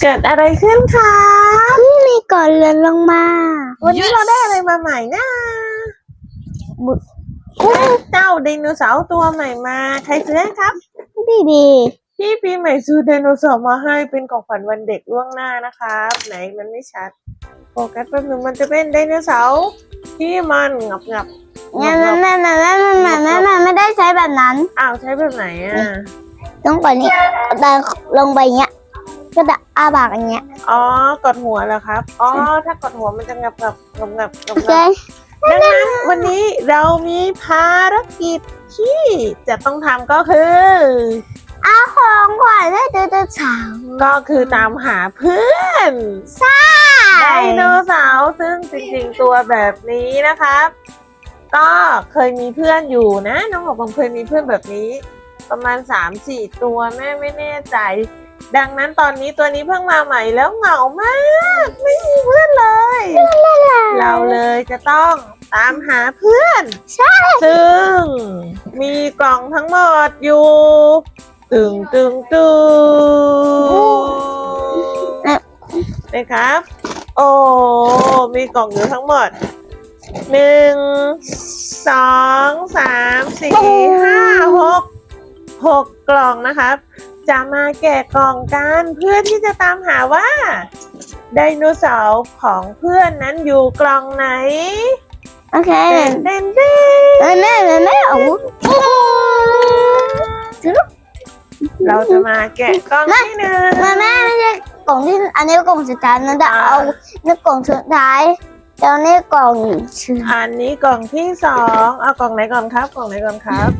เกิดอะไรขึ้นคะนี่มีก่อนเรือนลงมา วันนี้เราได้อะไรมาใหม่นะได้เจ้าไดโนเสาร์ตัวใหม่มา ใครซื้อให้ครับ ดีดีพี่ปีใหม่ซื้อไดโนเสาร์มาให้เป็นของขวัญวันเด็กล่วงหน้านะครับ ไหนมันไม่ชัดโฟกัสแป๊บหนึงมันจะเป็นไดโนเสาร์ที่มันงับงับงั้นนั่นนั่นนั่นนั่นนั่นนั่นนั่นไม่ได้ใช้แบบนั้น อ้าวใช้แบบไหนอะต้องก่อนนี้ดันลงไปเงี้ย ก็จะอาปากอย่างเงี้ยอ๋อกดหัวเหรอครับ อ๋อ ถ้ากดหัวมันจะงับงับงับงับงับโอเคงับดังนั้นวันนี้เรามีภารกิจที่จะต้องทำก็คือเอาของขวัญให้เดนเสาร์ก็คือตามหาเพื่อนใช่ไดโนเสาร์ซึ่งจริงๆตัวแบบนี้นะครับ ก็เคยมีเพื่อนอยู่นะ น้องบอกผมเคยมีเพื่อนแบบนี้ ประมาณสามสี่ตัวแม่ไม่แน่ใจ ดังนั้นตอนนี้ตัวนี้เพิ่งมาใหม่แล้วเหงามาก ไม่มีเพื่อนเลย เราเลยจะต้องตามหาเพื่อน ใช่ ซึ่ง มีกล่องทั้งหมดอยู่ ตึงตึงตึงนะครับ โอ้ มีกล่องอยู่ทั้งหมดหนึ่งสองสามสี่ห้าหกหกกล่องนะครับ จะมาแกะกล่องกันเพื่อที่จะตามหาว่า ไดโนเสาร์ของเพื่อนนั้นอยู่กล่องไหนโอเคเต้นเต้นเต้นแม่แม่แม่แม่โอ้โหเราจะมาแกะกล่องที่หนึ่งแม่แม่ไม่ใช่กล่องที่อันนี้กล่องสุดท้ายนะแต่อ่าเอานี่กล่องสุดท้ายแล้วนี่กล่องชื่ออันนี้กล่องที่สองเอากล่องไหนก่อนครับ กล่องไหนก่อนครับ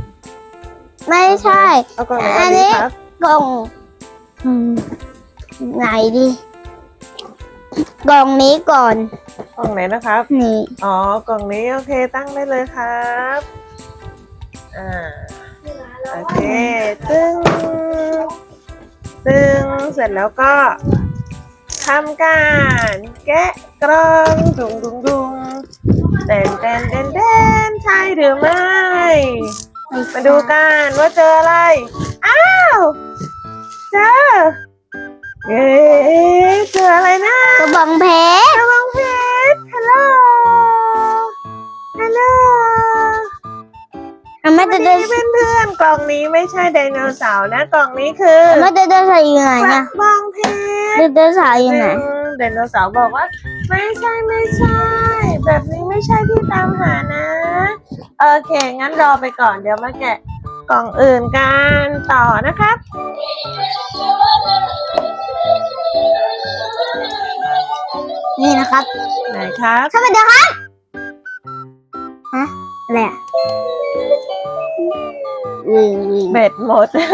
ไม่ใช่เอากล่องไหนก่อัอนนนี้ดีครับ กล่องอืมไหนดีกล่องนี้ก่อน กล่องไหนนะครับ นี่อ๋อกล่องนี้โอเคตั้งได้เลยครับอ่าโอเคตึ้งตึ้งเสร็จแล้วก็ทำการแกะกล่องดุงดุงดุงเต้นเต้นเต้นเต้นใช่หรือไม่ มาดูกันว่าเจออะไร อ้าว เจอเอ๊ะเจออะไรนะกระบองเพชรระวังเพชรฮัลโหลฮัลโหลทำไมวันจะเดินี้นเพื่อนเพื่อนๆกล่องนี้ไม่ใช่ไดโนเสาร์นะกล่องนี้คือทำไมจะเดินใส่อยู่ไหนกเนี่ระยบองเพชร เดินเดินสายอยู่ไหนไดโนเสาร์บอกว่า ไม่ใช่ไม่ใช่ แบบนี้ไม่ใช่ที่ตามหานะ โอเค งั้นรอไปก่อนเดี๋ยวมาแกะกล่องอื่นกันต่อนะครับ นี่นะครับไหนครับเข้ามาเดี๋ยวครับฮะอะไรอะวิ่งวิ่งเบ็ดหมด ฮ่า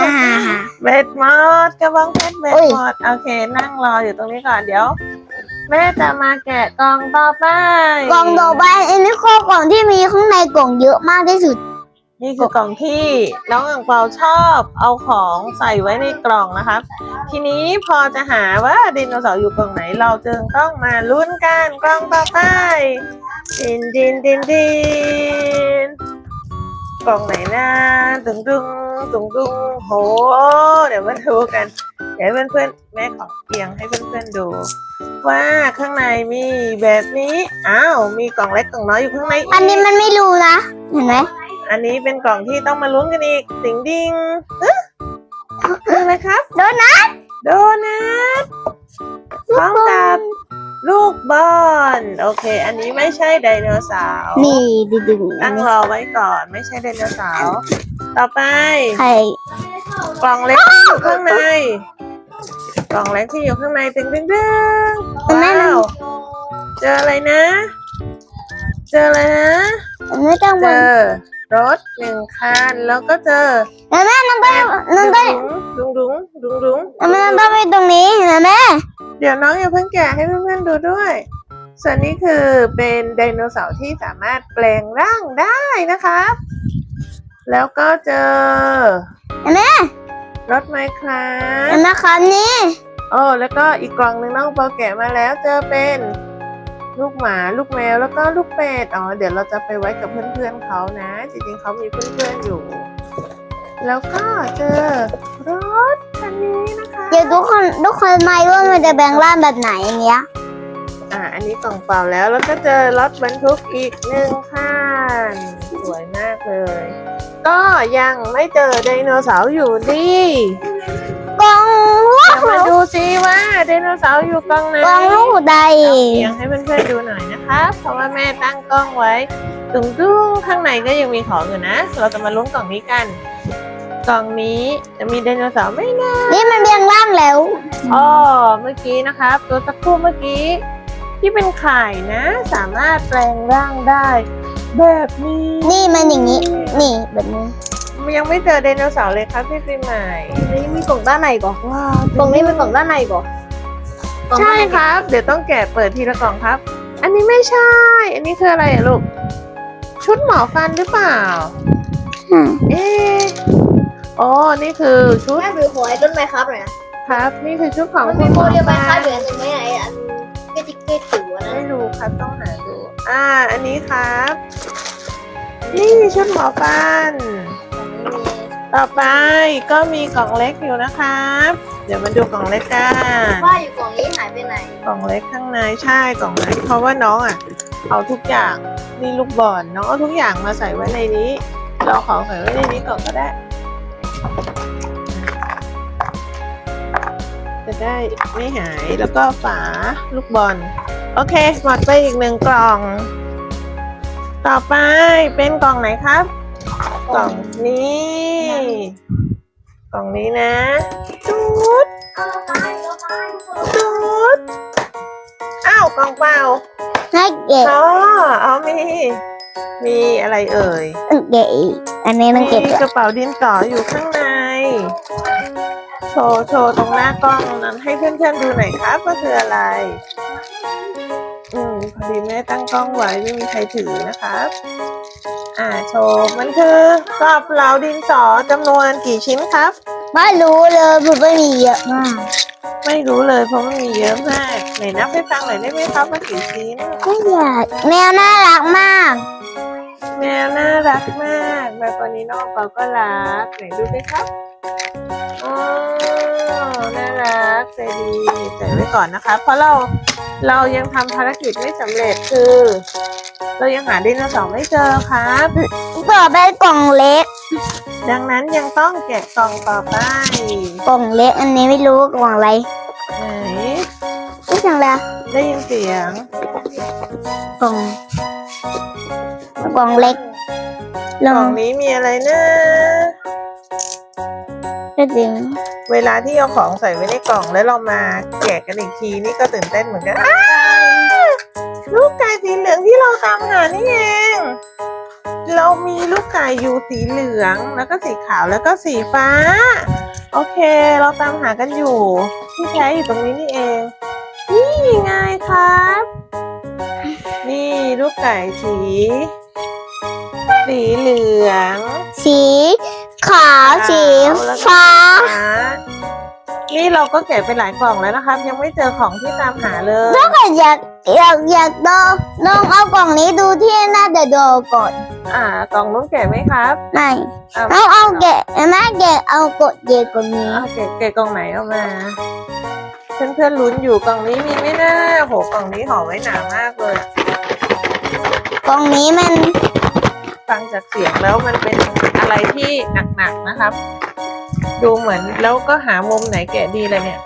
ฮ่าฮ่า เบ็ดหมดกระบองเพชรเบ็ดอุ้ยหมดโอเค นั่งรออยู่ตรงนี้ก่อนเดี๋ยว แม่จะมาแกะกล่องต่อไป กล่องต่อไปอันนี้คือกล่องที่มีข้างในกล่องเยอะมากที่สุด นี่คือกล่องที่น้องอังเปาชอบเอาของใส่ไว้ในกล่องนะครับทีนี้พอจะหาว่าไดโนเสาร์อยู่กล่องไหนเราจึงต้องมาลุ้นกันกล่องต่อไปดินดินดินดินกล่องไหนนะตึงตึงตึงตึงโห เดี๋ยวมาดูกัน เดี๋ยวเพื่อนๆแม่ขอเอียงให้เพื่อนๆดู ว่าข้างในมีแบบนี้อ้าวมีกล่องเล็กกล่องน้อยอยู่ข้างในอันนี้มันไม่รู้นะเห็นไหม อันนี้เป็นกล่องที่ต้องมาลุ้นกันอีกสิงดิงเอ๊ะคืออะไรครับ โดนัท โดนัทพร้อมกับลูกบอลโอเค อันนี้ไม่ใช่ไดโนเสาร์นี่ดึงดึงอัตั้นงนี้รอไว้ก่อน ไม่ใช่ไดโนเสาร์ต่อไปไข่กล่องเล็กที่อยู่ข้างใน กล่องเล็กที่อยู่ข้างในตึงตึงตึงว้าวเจออะไรนะ เจออะไรนะมันไม่ต้องเจมันอ รถหนึ่งคันแล้วก็เจอเห็นไหมมันต้องมันต้องดุงดุงดุงดุงมันต้องไปตรงนี้เห็นไหมเดี๋ยวน้องอย่าเพิ่งแกะให้เพื่อนๆดูด้วย ส่วนนี้คือเป็นไดโนเสาร์ที่สามารถแปลงร่างได้นะครับ แล้วก็เจอเห็นไหมรถไมค์ครัเห็บนไหมครับนี่โอ้แล้วก็อีกกล่องหนึ่งน้องปอแกะมาแล้วเจอเป็น ลูกหมาลูกแมวแล้วก็ลูกเป็ดอ๋อเดี๋ยวเราจะไปไว้กับเพื่อนๆเขานะ จริงๆเขามีเพื่อนๆอยู่ แล้วก็เจอรถคันนี้นะคะเดี๋ยวทุกคนทุกคนไม่ว่ามันจะแบ่งร่างแบบไหนอันเนี้ยอ่าอันนี้กล่องเปล่าแล้วแล้วก็เจอรถบรรทุกอีกหนึ่งคันสวยมากเลย ก็ยังไม่เจอไดโนเสาร์อยู่ดีกล่องลูเดี๋ยวมาดูซิว่าไดโนเสาร์อยู่กล่องไหนกล่องลูกใดเอียงให้เพื่อนๆดูหน่อยนะคะเพราะว่าแม่ตั้งกล้องไว้ตุ้งตุ้งข้างในก็ยังมีของอยู่นะ เราจะมาลุ้นกล่องนี้กัน กล่องนี้จะมีไดโนเสาร์ไหมนะนี่มันแบ่งร่างแล้วอ๋อเมื่อกี้นะครับ ตัวสักครู่เมื่อกี้ที่เป็นไข่นะ สามารถแปลงร่างได้ แบบนี้ นี่มันอย่างนี้ นี่แบบนี้ ยังไม่เจอไดโนเสาร์เลยครับพี่ปีใหม่ นี่มีกล่องด้านในก่อนว้าวกล่องนี้เป็นกล่องด้านในก่อนกล่องใช่ด้านในครับ เดี๋ยวต้องแกะเปิดทีละกล่องครับ อันนี้ไม่ใช่ อันนี้คืออะไรอะลูก ชุดหมอฟันหรือเปล่า อืมเอ๊ะอ๋อนี่คือชุดแม่ถือหัวไอ้ต้นไม้ครับหน่อยนะครับ นี่คือชุดของมันคุมีณหโมมอเดลไม้คฟัรับนเหลือหนึ่งไหมไอ้อันเกจิกเกจิ๋วอันนั้นไม่รู้ครับต้องหาดู อ่า อันนี้ครับ นี่ชุดหมอฟัน ต่อไปก็มีกล่องเล็กอยู่นะครับ เดี๋ยวมาดูกล่องเล็กกันว่าอยู่กล่องนี้หายไปไหน กล่องเล็กข้างในใช่กล่องเล็กเพราะว่าน้องอะ เอาทุกอย่างมีลูกบอลน้องเอาทุกอย่างมาใส่ไว้ในนี้ เราขอใส่ไว้ในนี้ก่อนก็ได้ จะได้ไม่หายแล้วก็ฝาลูกบอล โอเคหมดไปอีกหนึ่งกล่อง ต่อไปเป็นกล่องไหนครับ กล่องนี้กล่องนี้นะจุดเอาไปเอาไปจุดอ้าวกล่องเปล่าให้เกะอ๋อเอามี มีอะไรเอ่ยเกะอีกอันนี้มันมีเก็บกระเป๋าดินสออยู่ข้างใน โชว์โชว์ตรงหน้ากล้องนั้นให้เพื่อนๆดูหน่อยครับว่าคืออะไร อืมพอดีแม่ตั้งกล้องไว้ไม่มีใครถือนะครับ อ่าโชว์มันคือกระเป๋าดินสอจำนวนกี่ชิ้นครับ ไม่รู้เลยมันไม่มีเยอะมากไม่รู้เลยเพราะมันมีเยอะมากไหนนับให้ฟังหน่อยได้ไหมครับว่ากี่ชิ้นไม่อยากแมวน่ารักมาก แมวน่ารักมากแบบวันนี้น้องเปาก็รักไหนดูสิครับอ๋อน่ารักใจดีใส่ไว้ก่อนนะคะ เพราะเราเรายังทำภารกิจไม่สำเร็จคือ เรายังหาไดโนเสาร์ไม่เจอครับต่อไปกล่องเล็ก ดังนั้นยังต้องแกะกล่องต่อไปกล่องเล็กอันนี้ไม่รู้ว่ากล่องอะไรไหนไม่จังเลยได้ยินเสียงกล่องกล่องเล็กลกล่อองงนี้มีอะไรนะก็ดึงเวลาที่เอาของใส่ไว้ในกล่องแล้วเรามาแกะกันอีกทีนี่ก็ตื่นเต้นเหมือนกันอ้า ลูกไก่สีเหลืองที่เราตามหานี่เอง เรามีลูกไก่อยู่สีเหลืองแล้วก็สีขาวแล้วก็สีฟ้า โอเค เราตามหากันอยู่ ที่แท้อยู่ตรงนี้นี่เอง นี่ไงครับ นี่ลูกไก่สี สีเหลือง สีขาวสีฟ้า ฟ้านี่เราก็แกะไปหลายกล่องแล้วนะครับ ยังไม่เจอของที่ตามหาเลย ถ้าเกิดอยากอยากอยากลองลองเอากล่องนี้ดูที่น่าจะดูก่อนอ่ากล่องนู้นแกะไหมครับไม่อ่าเอาเอาแกะแม่แกะเอากดเยอะกว่านี้อ่าแกะแกะกล่องไหนเอามา เพื่อนเพื่อนๆลุ้นอยู่กล่องนี้มีไหมนะโหกล่องนี้ห่อไว้หนามากเลย กล่องนี้มัน ฟังจากเสียงแล้วมันเป็นอะไรที่หนักๆนะครับ ดูเหมือนแล้วก็หามุมไหนแกะดีเลยเนี่ย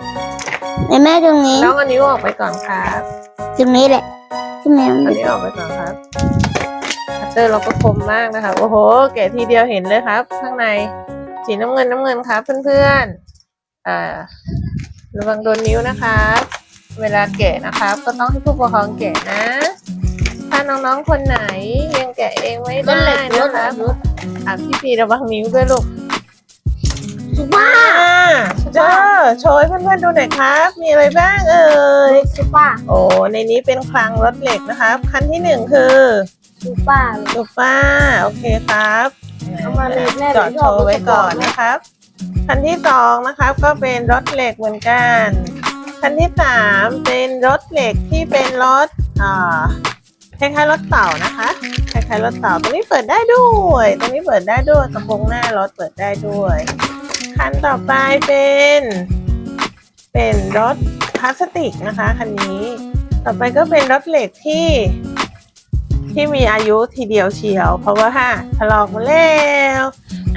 ในแม่ตรงนี้ น้องเอันนิ้วออกไปก่อนครับตรงนี้แหละที่แม่อันนี้ออกไปก่อนครับคัตเตอร์เราก็คมมากนะคะโอ้โห แกะทีเดียวเห็นเลยครับ ข้างในสีน้ำเงินน้ำเงินครับเพื่อนๆอ่าระวังโดนนิ้วนะครับ เวลาแกะนะครับ ก็ต้องให้ผู้ปกครองแกะนะ ถ้าน้องๆคนไหนยังแกะเองไม่ได้นะครับอะพี่ปีระวังนิ้วด้วยลูก ว้าอ่าเจอโชว์ให้เพื่อนๆดูหน่อยครับ มีอะไรบ้างเอ่ยซูเปอร์โอ้ในนี้เป็นคลังรถเหล็กนะครับ คันที่หนึ่งคือซูเปอร์ซูป้าโอเคครับเอามาเลยแม่จอดโชว์ไว้ก่อนนะครับ คันที่สองนะครับก็เป็นรถเหล็กเหมือนกัน คันที่สามเป็นรถเหล็กที่เป็นรถอ่าคล้ายๆรถเต่านะคะคล้ายๆรถเต่าตรงนี้เปิดได้ด้วยตรงนี้เปิดได้ด้วยกระโปรงหน้ารถเปิดได้ด้วย คคันต่อไปเป็น เป็นรถพลาสติกนะคะคันนี้ ต่อไปก็เป็นรถเหล็กที่ที่มีอายุทีเดียวเชียว เพราะว่าถลอกมาแล้ว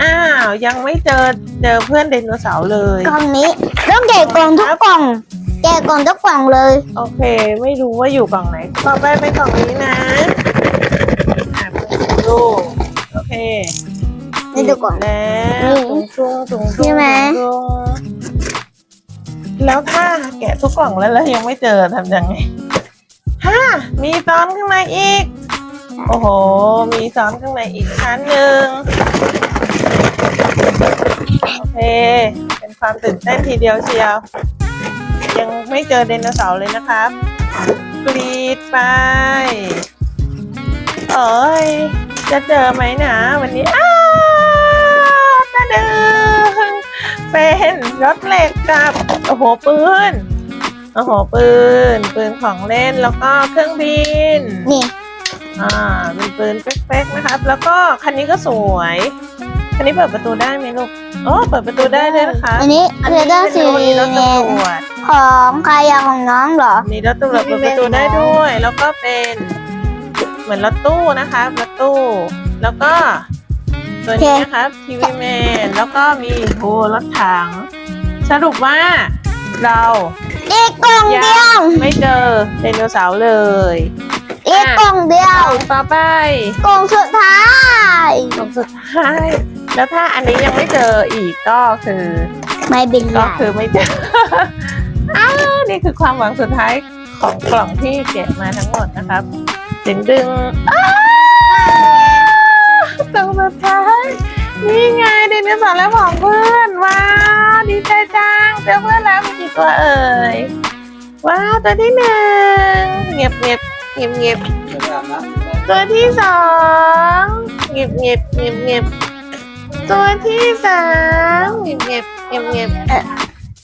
อ้าวยังไม่เจอเจอเพื่อนไดโนเสาร์เลยกล่องนี้ต้องแกะกล่องทุกกล่องแกะกล่องทุกกล่องเลย โอเค ไม่รู้ว่าอยู่กล่องไหนต่อไปเป็นกล่องนี้นะอะเปิดดูโอเค นี่ดูก่อนแล้วตุงตุงตุงตุงใช่ไหมตุงแล้วถ้าแกะทุกกล่องแล้วแล้วยังไม่เจอทำยังไงฮ่ามีซ้อนข้างในอีก โอ้โห มีซ้อนข้างในอีกชั้นหนึ่งโอเค เป็นความตื่นเต้นทีเดียวเชียว ยังไม่เจอไดโนเสาร์เลยนะครับกรีดไป เอ้ย จะเจอไหมนะ วันนี้อ้า วตะดึงเป็นรถเหล็กกับโอ้โหปืนโอ้โหปืน ปืนของเล่นแล้วก็เครื่องบิน นี่ อ่าเป็นปืนเป๊กๆนะครับ แล้วก็คันนี้ก็สวย คันนี้เปิดประตูได้ไหมลูกโอ้เปิดประตูได้ด้วยนะคะอันนี้เรดาร์สีอันนี้รถแดงตำรวจของใครอะของน้องเหรอ มีรถตำรวจเปิดประตูได้ด้วย แล้วก็เป็น เหมือนรถตู้นะคะรถตู้ แล้วก็ ตัวนี้นะครับทีวีแมนแล้วก็มีโอ้รถถัง สรุปว่าเราอีกกล่องเดียวไม่เจอไดโนเสาร์เลยอีกกล่องเดียวต่อไปกล่องสุดท้ายกล่องสุดท้าย แล้วถ้าอันนี้ยังไม่เจออีกก็คือ ไม่เป็นไรก็คือไม่เจออ้าวนี่คือความหวังสุดท้ายของกล่องที่เก็บมาทั้งหมดนะครับดึงดึงอ้า วกล่องสุดท้ายนี่ไงไดโนเสาร์และผองเพื่อนว้าวดีใจจังเจอเพื่อนแล้วมีกี่ตัวเอ่ยว้าวตัวที่หนึ่งเงียบเงียบเงียบเงียบตัวที่สองเงียบเงียบเงียบเงียบตัวที่สามเงียบเงียบเงียบเงียบเอ่อ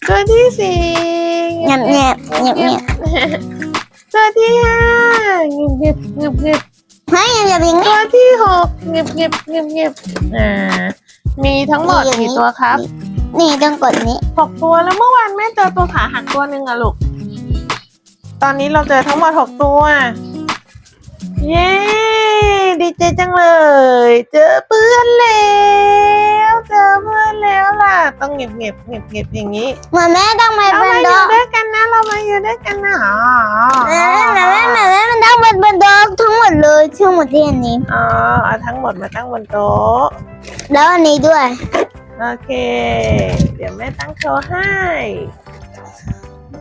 ตัวที่สี่เงียบเงียบเงียบเงียบตัวที่ห้าเงียบเงียบเงียบเงียบ เฮ้ยอย่าอย่างตันี้วที่หกเงียบเงียบเงียบเงียบอ่า มีทั้งหมดอย่างนี้ กี่ตัวครับนี่ต้องกดนี้ หกตัวแล้วเมื่อวานแม่เจอตัวขาหักตัวหนึ่งอะลูก ตอนนี้เราเจอทั้งหมดหกตัว เย้ ดีใจจังเลย เจอเพื่อนแล้ว เจอเพื่อนแล้วล่ะ ต้องเงียบเงียบเงียบเงียบอย่างนี้เหมือนแม่ต้องไปเราเป็นมาอดยู่อกด้วยกันนะ เรามาอยู่ด้วยกันนะอ๋อแม่แม่แม่แม่แม่มันต้องเป็นเป็นดอกทั้งหมดเลยทั้งหมดที่อันนี้อ๋อเอาทั้งหมดมาตั้งบนโต๊ะแล้วอันนี้ด้วยโอเค เดี๋ยวแม่ตั้งโชว์ให้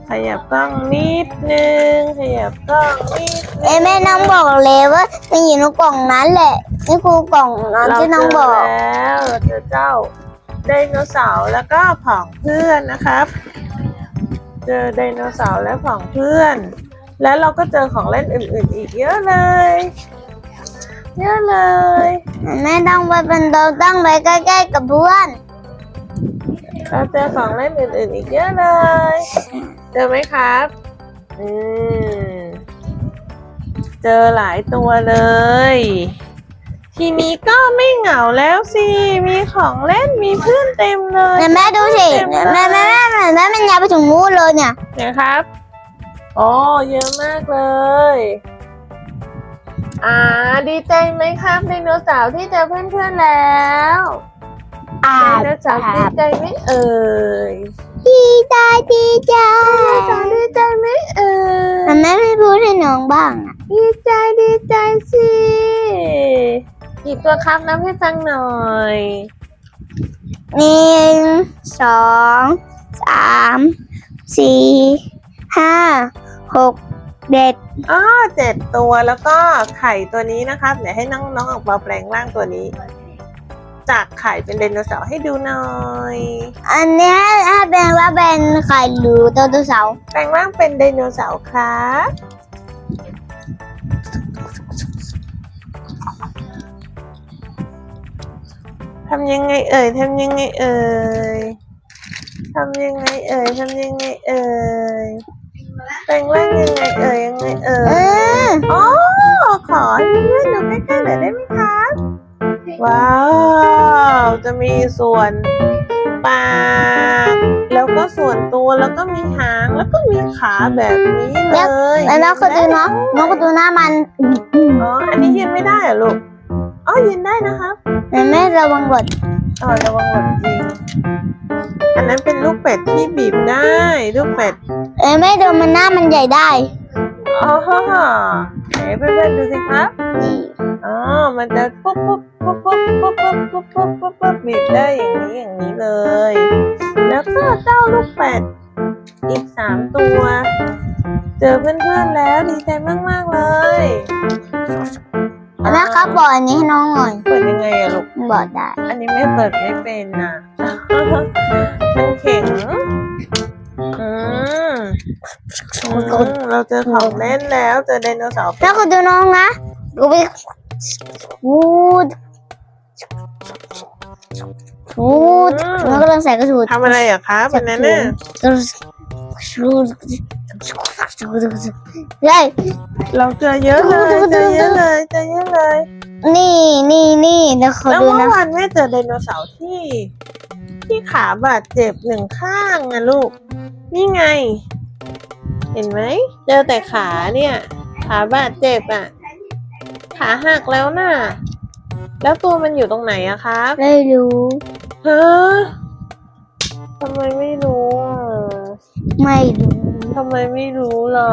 ขยับกล้องนิดนึง ขยับกล้องนิดนึงเอ้ยแม่น้องบอกเลยว่ามันอยู่ในกล่องนั้นแหละ นี่คือกล่องนั้นเราที่น้องเจบออกแล้วเราเจอเจ้าไดโนเสาร์แล้วก็ผองเพื่อนนะครับ เจอไดโนเสาร์และผองเพื่อน แล้วเราก็เจอของเล่นอื่น ๆ อีกเยอะเลย เยอะเลย แม่ต้องไปเป็นดอกตั้งไปใกล้ๆกับเพื่อน เราเจอของเล่นอื่นๆอีกเยอะเลย เจอไหมครับอืมเจอหลายตัวเลย ทีนี้ก็ไม่เหงาแล้วสิ มีของเล่นมีเพื่อนเต็มเลยแม่แม่ดูสิแม่แม่แม่แม่แม่แม่มันยาวไปถึงมูดเลยเนี่ยนะครับโอ้เยอะมากเลย อ่า ดีใจไหมครับไดโนเสาร์ที่เจอเพื่อนๆแล้วอ่าไดโนเสาร์ดีใจไหมเอ่ย ดีใจดีใจไดโนเสาร์ดีใจไหมเอ่ยแม่แม่ไม่พูดให้น้องบ้างอะดีใจดีใจสิกี่ตัวครับนับให้ฟังหน่อยหนึ่งสองสามสี่ห้าหกเด็ดอ้อเจ็ดตัวแล้วก็ไข่ตัวนี้นะครับ เดี๋ยวให้น้องน้องออกมาแปลงร่างตัวนี้ จากไข่เป็นไดโนเสาร์ให้ดูหน่อย อันเนี้ยถ้าเป็นว่าเป็นไข่หรือไดโนเสาร์แปลงร่างเป็นไดโนเสาร์ครับทำยังไงเอ่ยทำยังไงเอ่ยทำยังไงเอ่ยทำยังไงเอ่ยแปลงร่างยังไงเอ่ยยังไงเอ่เอยออ๋อขอให้เพื่อนๆดูใกล้ๆหน่อยได้ไหมคะ ว้าว จะมีส่วนปาก แล้วก็ส่วนตัวแล้วก็มีหางแล้วก็มีขาแบบนี้เลยแล้วน้องก็ดูเนาะน้องก็ดูหน้ามันอ๋ออันนี้ยืนไม่ได้เหรอลูกอ๋อยืนได้นะครับแม่แม่ระวังหลดอ๋อระวังหล่นจริงอันนั้นเป็นลูกเป็ดที่บีบได้ลูกเป็ดเอ้ยแม่ดูมันหน้ามันใหญ่ได้อ๋อไหน เพื่อนๆดูสิครับนี่อ๋อมันจะปุ๊บปุ๊บปุ๊บปุ๊บปุ๊บปุ๊บปุ๊บปุ๊บปุ๊บปุ๊บบีบได้อย่างนี้อย่างนี้เลย แล้วก็เจ้าลูกเป็ดอีกสามตัว เจอเพื่อนๆแล้วดีใจมากๆเลยแม่ครับบอกอันนี้ให้น้องหน่อยเปิดยังไงอะลูกมันบอกได้ อันนี้ไม่เปิดไม่เป็นน่ะมันแข็งอืมอืม เราเจอของเล่นแล้วเจอไดโนเสาร์แล้วก็ดูน้องนะดูไปวูดวูดน้องกำลังใส่กระสุนทำอะไรอะคะเป็นนั้นน่ะเฮ้ยเราเจอเยอะเลยเจอเยอะเลยเจอเยอะเลย นี่นี่นี่แล้วเขาแล้วดูเมื่นะอวานแม่เจอไดโนเสาร์ที่ ที่ขาบาดเจ็บหนึ่งข้างนะลูก นี่ไง เห็นไหมเจอแต่ขาเนี่ย ขาบาดเจ็บอะ ขาหักแล้วน่ะ แล้วตัวมันอยู่ตรงไหนอะครับ ไม่รู้ฮะทำไมไม่รู้อะไม่รู้ทำไมไม่รู้ล่ะ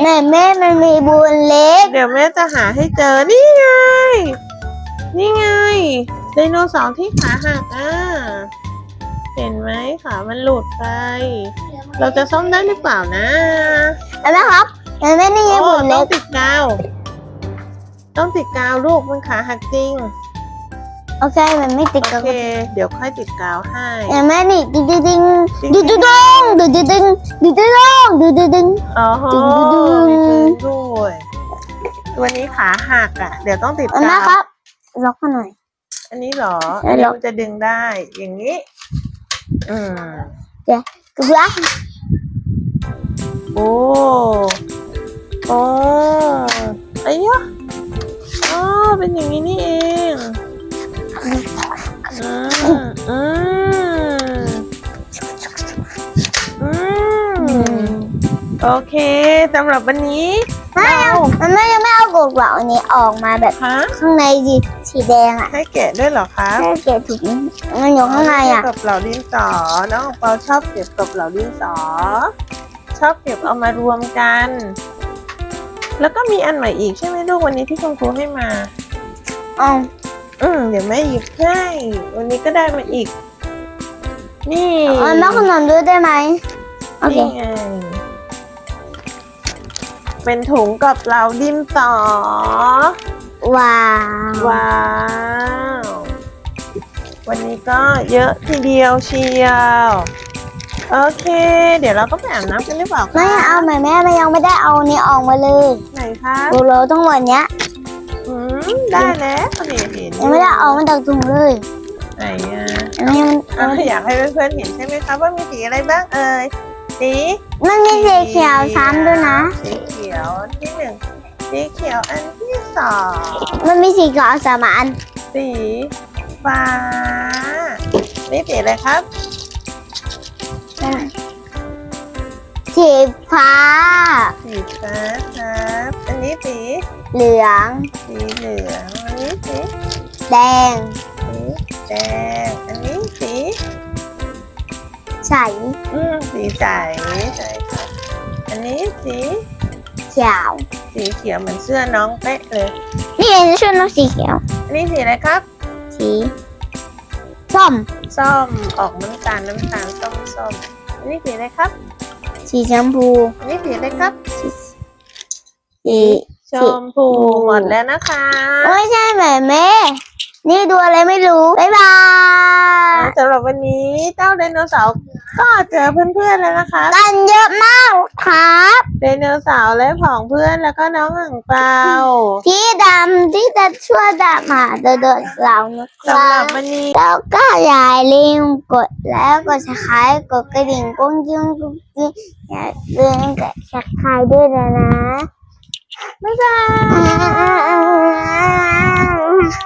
แม่แม่มันมีบุญเล็ก เดี๋ยวแม่จะหาให้เจอนี่ไง นี่ไงไดโนเสาร์ที่ขาหักอะ เห็นไหมขามันหลุดไป เราจะซ่อมได้หรือเปล่านะแม่แม่ครับแม่แม่นี่ไงโอ้บุญต้เล็องกติดกาว ต้องติดกาวลูกมันขาหักจริง โอเคมันไม่ติดโอกับเค เดี๋ยวค่อยติดกาวให้แม่แม่นี่ดิดิดิงดิดิดงดิดิดิงดิดิดงดิดิดิง อ๋อโหดึงดึง มีปืนด้วยตัวนี้ขาหักอะ เดี๋ยวต้องติดแม่กาแม่วครับล็อกมาหน่อย อันนี้เหรอใช่อันนี้หรอมันจะดึงได้ อย่างนี้ 嗯，对，哥哥。哦，哦，哎呀，啊，เป็นอย่างนี้นี่,เองอื,มอืมอื,ม.โอเคสำหรับวันนี้ไม่เอามันไม่ยังไม่เอากรดบวานนี้ออกมาแบบฮะ ข้างในดี สีแดงอะให้แกะด้วยเหรอครับแค่เก็บถุงมันอยู่ข้างในอะ เก็บกับเหล่าดินสอน้องเปาชอบเก็บกับเหล่าดินสอ ชอบเก็บเอามารวมกัน แล้วก็มีอันใหม่อีกใช่ไหมลูกวันนี้ที่คุณครูให้มา อ๋ออืมเดี๋ยวแม่หยิบให้วันนี้ก็ได้มาอีก นี่เอาแม่ขนมด้วยได้ไหมโอเค นี่ไงเป็นถุงกับเหล่าดินสอ ว้าว ว้าว วันนี้ก็เยอะทีเดียวเชียว โอเค เดี๋ยวเราก็ไปอาบน้ำกันหรือเปล่าคะไม่เอาแม่แม่ไม่ยังไม่ได้เอาอันนี้ออกมาเลยไหนคะโรโลทั้งหมดเนี้ยอืมได้แล้วนี่เห็นยังไม่ได้เอามาจากถุงเลยไหนอะอันนี้มันอะอยากให้เพื่อนๆเห็นใช่ไหมคะว่ามีสีอะไรบ้างเอ่ยสีมันมีสีเขียวซ้ำด้วยนะ สีเขียวอันที่หนึ่งสีเขียวอันที่ สองมันมีสีเขียวสามอันสีฟ้า นี่สีอะไรครับ สีฟ้า สีฟ้าครับ อันนี้สี เหลือง สีเหลือง อันนี้สีแดง สีแดง อันนี้สีใส อืมสีใสใช่ค่ะอันนี้สี เขียว สีเขียวเหมือนเสื้อน้องเป๊ะเลย นี่เองชุดน้องสีเขียว อันนี้สีอะไรครับ สีส้มส้มออกน้ำตาลน้ำตาลส้มส้มอันนี้สีอะไรครับ สีชมพูอันนี้สีอะไรครับสีชมพูหมดแล้วนะคะไม่ใช่แม่แม่นี่ดูอะไรไม่รู้ บ๊ายบายสำหรับวันนี้เจ้าไดโนเสาร์ ก็เจอเพื่อนๆแล้วนะคะกันเยอะมากครับไดโนเสาร์และผองเพื่อนแล้วก็น้องอ่างเปาที่ดำที่จะช่วยดำหาตัวโดดเรานะคสำหรัรับบวันนี้แล้วก็อย่าลืมกดแล้วกดสไครต์กดกระดิ่งกุ้งจิ้งกุ้งจิ้งอย่าลืมกดสไครต์ด้วยนะบ๊ายบาย